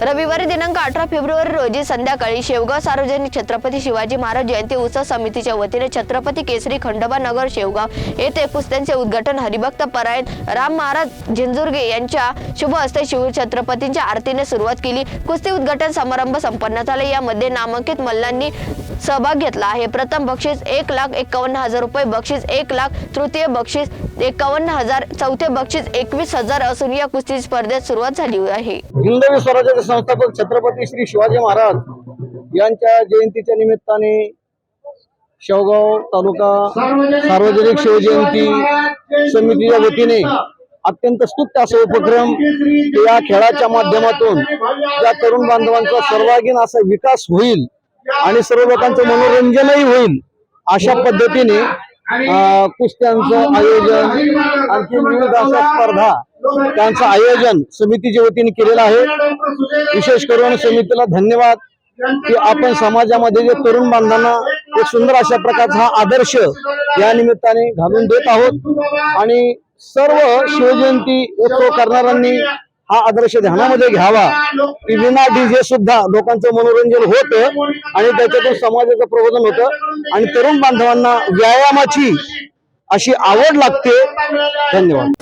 रविवारी दिनांक अठरा फेब्रुवारी रोजी संध्याकाळी शेवगाव सार्वजनिक छत्रपती शिवाजी महाराज जयंती उत्सव समितीच्या वतीने छत्रपती केसरी खंडोबा नगर शेवगाव येथे पुस्त्यांचे उद्घाटन हरिभक्त परायण राम महाराज झिंजुर्गे यांच्या शुभ हस्ते शिव छत्रपतींच्या आरतीने सुरुवात केली. कुस्ती उद्घाटन समारंभ संपन्न झाला. यामध्ये नामांकित मल्लांनी सहभाग घेतला आहे. प्रथम बक्षीस एक लाख एकावन्न हजार रुपये बक्षीस एक लाख तृतीय बक्षीस एकावन्न हजार चौथे बक्षीस एकवीस हजार असून या कुस्ती स्पर्धेत सुरुवात झाली आहे. हिंदवी स्वराज्याचे संस्थापक छत्रपती श्री शिवाजी महाराज यांच्या जयंतीच्या निमित्ताने शेवगाव तालुका सार्वजनिक शिवजयंती समितीच्या वतीने अत्यंत स्तुत्य असा उपक्रम या खेळाच्या माध्यमातून या तरुण बांधवांचा सर्वांगीण असा विकास होईल आणि सर्व लोकांचं मनोरंजनही होईल अशा पद्धतीने कुस्त्यांचं आयोजन आणखी विविध अशा स्पर्धा त्यांचं आयोजन समितीच्या वतीने केलेलं आहे. विशेष करून समितीला धन्यवाद की आपण समाजामध्ये जे तरुण बांधवांना एक सुंदर अशा प्रकारचा हा आदर्श या निमित्ताने घालून देत आहोत. आणि सर्व शिवजयंती उत्सव करणाऱ्यांनी हा आदर्श ध्यानामध्ये घ्यावा. की विना डीजे सुद्धा लोकांचं मनोरंजन होतं आणि त्याच्यातून समाजाचं प्रबोधन होतं. आणि तरुण बांधवांना व्यायामाची अशी आवड लागते. धन्यवाद.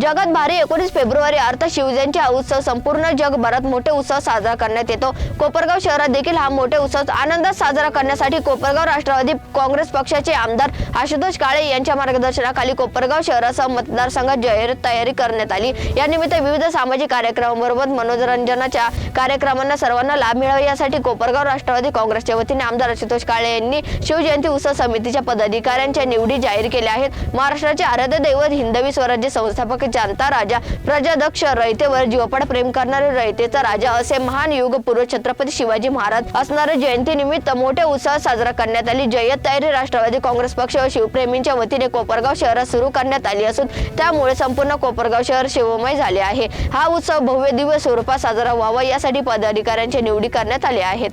जगात भारी एकोणीस फेब्रुवारी अर्थात शिवजयंती हा उत्सव संपूर्ण जगभरात मोठे उत्सव साजरा करण्यात येतो. कोपरगाव शहरात देखील हा मोठे उत्सव आनंदात साजरा करण्यासाठी कोपरगाव राष्ट्रवादी काँग्रेस पक्षाचे आमदार आशुतोष काळे यांच्या मार्गदर्शनाखाली कोपरगाव शहरासह मतदारसंघात जाहीर तयारी करण्यात आली. यानिमित्त विविध सामाजिक कार्यक्रमांबरोबर मनोरंजनाच्या कार्यक्रमांना सर्वांना लाभ मिळावा यासाठी कोपरगाव राष्ट्रवादी काँग्रेसच्या वतीने आमदार आशुतोष काळे यांनी शिवजयंती उत्सव समितीच्या पदाधिकाऱ्यांच्या निवडी जाहीर केल्या आहेत. महाराष्ट्राचे आराध्य दैवत हिंदवी स्वराज्य संस्थापक जानता राजा प्रजादक्ष रयतेवर जीवपाड प्रेम करणारे रयतेचा राजा असे महान युग पूर्व छत्रपती शिवाजी महाराज असणारे जयंती निमित्त मोठ्या उत्साहात साजरा करण्यात आली. जय्यत तयारी राष्ट्रवादी काँग्रेस पक्ष व शिवप्रेमींच्या वतीने कोपरगाव शहरात सुरू करण्यात आली असून त्यामुळे संपूर्ण कोपरगाव शहर शिवमय झाले आहे. हा उत्सव भव्य दिव्य स्वरूपात साजरा व्हावा यासाठी पदाधिकाऱ्यांची निवडी करण्यात आल्या आहेत.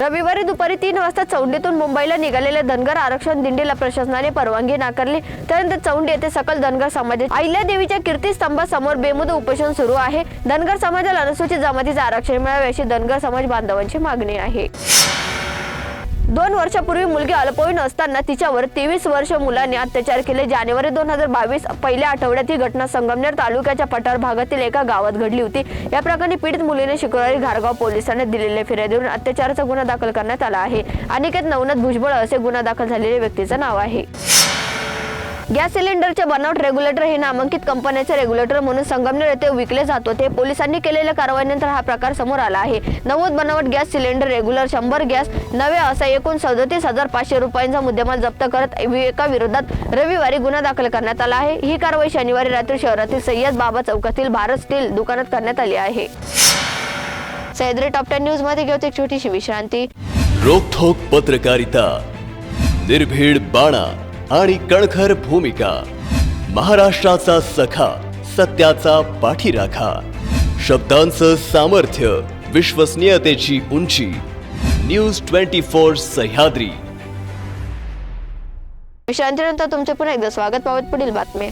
रविवारी दुपारी तीन वाजता चौंडीतून मुंबईला निघालेल्या धनगर आरक्षण दिंडीला प्रशासनाने परवानगी नाकारली. त्यानंतर चौंडी येथे सकल धनगर समाजात अहिल्या देवीच्या कीर्तिस्तंभासमोर बेमुद उपोषण सुरू आहे. धनगर समाजाला अनुसूचित जमातीचे आरक्षण मिळावे अशी धनगर समाज बांधवांची मागणी आहे. दोन वर्षापूर्वी मुलगी अल्पवयीन असताना तिच्यावर तेवीस वर्ष मुलाने अत्याचार केले. जानेवारी दोन हजार बावीस पहिल्या आठवड्यात ही घटना संगमनेर तालुक्याच्या पठार भागातील एका गावात घडली होती. या प्रकरणी पीडित मुलीने शुक्रवारी घारगाव पोलिसांना दिलेल्या देऊन अत्याचाराचा गुन्हा दाखल करण्यात आला आहे. अनिकेत नवनाथ भुजबळ असे गुन्हा दाखल झालेल्या व्यक्तीचं नाव आहे. गॅस सिलेंडरचे बनावट रेग्युलेटर हे नामांकित कंपन्याचे रेग्युलेटर म्हणून संगमनेर येथे विकले जात होते. पोलिसांनी केलेल्या कारवाईनंतर हा प्रकार समोर आला आहे. नव्वद बनावट गॅस सिलेंडर रेग्युलर शंभर गॅस नवे असा एकूण सदतीस हजार पाचशे रुपयांचा मुद्देमाल जप्त करत एका विरोधात रविवारी गुन्हा दाखल करण्यात आला आहे. ही कारवाई शनिवारी रात्री शहरातील सय्यद बाबा चौकातील भारत स्टील दुकानात करण्यात आली आहे. सह्याद्री टॉप टेन न्यूजमध्ये घेऊ एक छोटीशी विश्रांती. रोखोक पत्रकारिता. निर्भीड बाणा. आणि कणखर भूमिका. महाराष्ट्राचा सखा सत्याचा पाठीराखा. शब्दांचं सामर्थ्य विश्वसनीयतेची उंची. News twenty four Sahyadri. विश्रांतीनंतर तुमचे पुन्हा एकदा स्वागत पावत पुढील बातमी.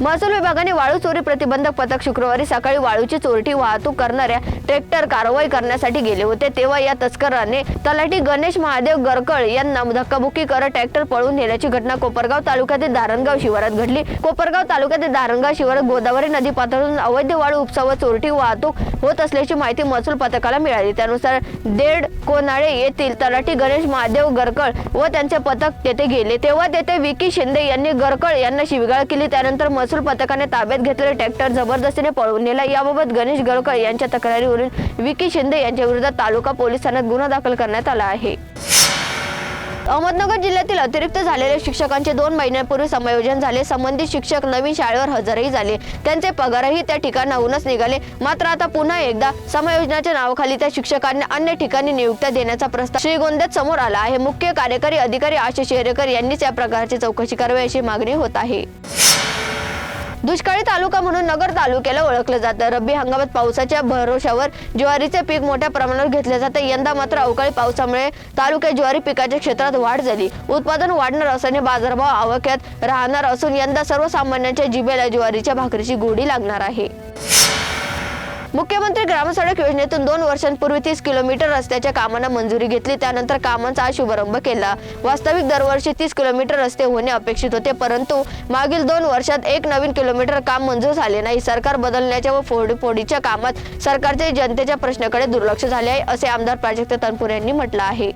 महसूल विभागाने वाळू चोरी प्रतिबंधक पथक शुक्रवारी सकाळी वाळूची चोरटी वाहतूक करणाऱ्या ट्रॅक्टर कारवाई करण्यासाठी गेले होते तेव्हा या तस्कराने तलाठी गणेश महादेव गरकळ यांना धक्काबुक्की करत ट्रॅक्टर पळून नेल्याची घटना कोपरगाव तालुक्यातील धारणगाव शिवारात घडली. कोपरगाव तालुक्यातील धारणगाव शिवारात गोदावरी नदी पात्रातून अवैध वाळू उपसा व चोरटी वाहतूक होत असल्याची माहिती महसूल पथकाला मिळाली. त्यानुसार देड कोनाळे येथील तलाठी गणेश महादेव गरकळ व त्यांचे पथक तेथे गेले. तेव्हा तेथे विकी शिंदे यांनी गरकळ यांना शिविगाळ केली. त्यानंतर महसूल पथकाने ताब्यात घेतलेले ट्रॅक्टर जबरदस्तीने पळवून नेला. याबाबत गणेश गरकळ यांच्या करून विकी शिंदे यांच्या विरोधात तालुका पोलीस ठाण्यात गुन्हा दाखल करण्यात आला आहे. अहमदनगर जिल्ह्यातील अतिरिक्त झालेल्या शिक्षकांचे दोन महिन्यांपूर्वी समायोजन झाले. संबंधित शिक्षक नवीन शाळेवर हजरही झाले. त्यांचे पगारही त्या ठिकाणाहूनच निघाले. मात्र आता पुन्हा एकदा समायोजनाच्या नावाखाली त्या शिक्षकांना अन्य ठिकाणी नियुक्त्या देण्याचा प्रस्ताव श्रीगोंद्यात समोर आला आहे. मुख्य कार्यकारी अधिकारी आशिष शेरेकर यांनीच या प्रकारची चौकशी करावी अशी मागणी होत आहे. दुष्काळी तालुका म्हणून नगर तालुक्याला ओळखलं जातं. रब्बी हंगामात पावसाच्या भरोशावर ज्वारीचे पीक मोठ्या प्रमाणावर घेतले जाते. यंदा मात्र अवकाळी पावसामुळे तालुक्यात ज्वारी पिकाच्या क्षेत्रात वाढ झाली. उत्पादन वाढणार असल्याने बाजारभाव आवाक्यात राहणार असून यंदा सर्वसामान्यांच्या जिभेला ज्वारीच्या भाकरीची गोडी लागणार आहे. मुख्यमंत्री ग्रामसडक योजनेतून दोन वर्षांपूर्वी तीस किलोमीटर रस्त्याच्या कामांना मंजुरी घेतली. त्यानंतर कामांचा आज शुभारंभ केला. वास्तविक दरवर्षी तीस किलोमीटर रस्ते होणे अपेक्षित होते परंतु मागील दोन वर्षात एक नवीन किलोमीटर काम मंजूर झाले नाही. सरकार बदलण्याच्या व फोडीफोडीच्या कामात सरकारचे जनतेच्या प्रश्नाकडे दुर्लक्ष झाले आहे असे आमदार प्राजक्त तनपूर यांनी म्हटलं आहे.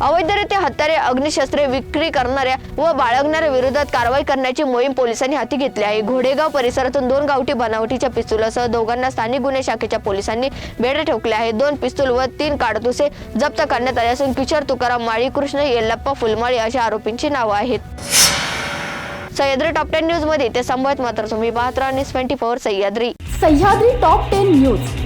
अवैधरित्या हत्यारे अग्निशस्त्रे विक्री करणाऱ्या व बाळगणाऱ्या विरोधात कारवाई करण्याची मोहीम पोलिसांनी हाती घेतली आहे. घोडेगाव परिसरातून दोन गावठी बनावटीच्या पिस्तुलासह दोघांना स्थानिक गुन्हे शाखेच्या पोलिसांनी बेडे ठोकले आहेत. दोन पिस्तूल व तीन काडतुसे जप्त करण्यात आले असून किशोर तुकाराम माळी कृष्ण येल्लप्पा फुलमाळी अशा आरोपींची नावं आहेत. सह्याद्री टॉप टेन न्यूजमध्ये ते संभवत मात्र तुम्ही पाहत राहा. News twenty four Sahyadri. Sahyadri top ten news.